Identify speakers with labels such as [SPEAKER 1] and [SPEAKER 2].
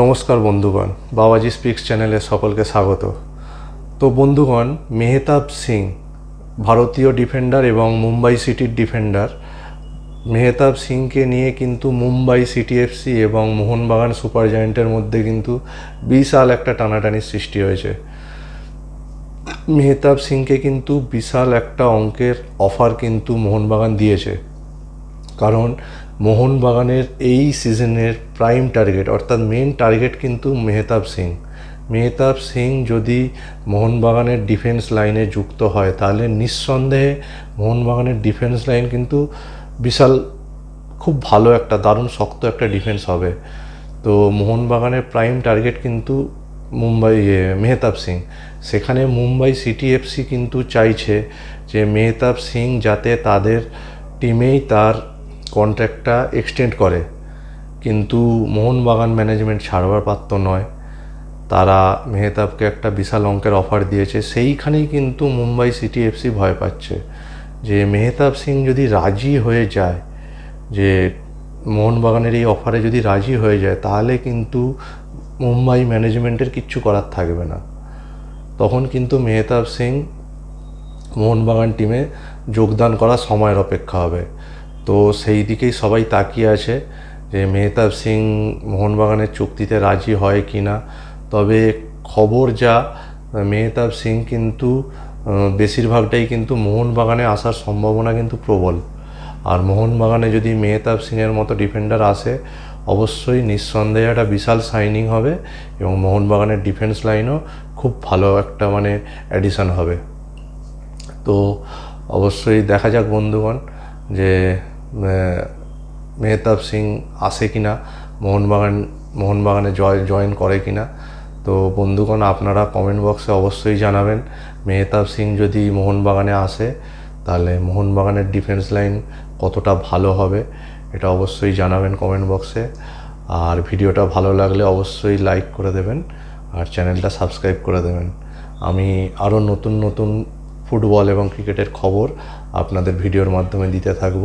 [SPEAKER 1] নমস্কার বন্ধুগণ, বাবাজি স্পিক্স চ্যানেলে সকলকে স্বাগত। তো বন্ধুগণ, মেহতাব সিং, ভারতীয় ডিফেন্ডার এবং মুম্বাই সিটির ডিফেন্ডার, মেহতাব সিংকে নিয়ে কিন্তু মুম্বাই সিটি এফসি এবং মোহনবাগান সুপার জায়েন্টের মধ্যে কিন্তু বিশাল একটা টানাটানির সৃষ্টি হয়েছে। মেহতাব সিংকে কিন্তু বিশাল একটা অঙ্কের অফার কিন্তু মোহনবাগান দিয়েছে। কারণ মোহনবাগানের এই সিজনের প্রাইম টার্গেট অর্থাৎ মেন টার্গেট কিন্তু মেহতাব সিং। মেহতাব সিং যদি মোহনবাগানের ডিফেন্স লাইনে যুক্ত হয়, তাহলে নিঃসন্দেহে মোহনবাগানের ডিফেন্স লাইন কিন্তু বিশাল, খুব ভালো একটা, দারুণ শক্ত একটা ডিফেন্স হবে। তো মোহনবাগানের প্রাইম টার্গেট কিন্তু মুম্বাই মেহতাব সিং। সেখানে মুম্বাই সিটি এফসি কিন্তু চাইছে যে মেহতাব সিং যাতে তাদের টিমেই তার কন্ট্রাক্টটা এক্সটেন্ড করে। কিন্তু মোহনবাগান ম্যানেজমেন্ট ছাড়বার পাত্র নয়। তারা মেহতাবকে একটা বিশাল অঙ্কের অফার দিয়েছে। সেইখানেই কিন্তু মুম্বাই সিটি এফসি ভয় পাচ্ছে। যে মেহতাব সিং যদি রাজি হয়ে যায়, যে মোহনবাগানের এই অফারে যদি রাজি হয়ে যায়, তাহলে কিন্তু মুম্বাই ম্যানেজমেন্টের কিচ্ছু করার থাকবে না। তখন কিন্তু মেহতাব সিং মোহনবাগান টিমে যোগদান করার সময়ের অপেক্ষা হবে। তো সেই দিকেই সবাই তাকিয়ে আছে যে মেহতাব সিং মোহনবাগানের চুক্তিতে রাজি হয় কি না তবে খবর যা, মেহতাব সিং কিন্তু বেশিরভাগটাই কিন্তু মোহনবাগানে আসার সম্ভাবনা কিন্তু প্রবল। আর মোহনবাগানে যদি মেহতাব সিংয়ের মতো ডিফেন্ডার আসে, অবশ্যই নিঃসন্দেহে একটা বিশাল সাইনিং হবে এবং মোহনবাগানের ডিফেন্স লাইনও খুব ভালো একটা মানে অ্যাডিশন হবে। তো অবশ্যই দেখা যাক বন্ধুগণ যে মেহতাব সিং আসে কি না মোহনবাগান, মোহনবাগানে জয় জয়েন করে কি না তো বন্ধুগণ আপনারা কমেন্ট বক্সে অবশ্যই জানাবেন। মেহতাব সিং যদি মোহনবাগানে আসে, তাহলে মোহনবাগানের ডিফেন্স লাইন কতটা ভালো হবে, এটা অবশ্যই জানাবেন কমেন্ট বক্সে আর ভিডিওটা ভালো লাগলে অবশ্যই লাইক করে দেবেন, আর চ্যানেলটা সাবস্ক্রাইব করে দেবেন। আমি আরও নতুন নতুন ফুটবল এবং ক্রিকেটের খবর আপনাদের ভিডিওর মাধ্যমে দিতে থাকব।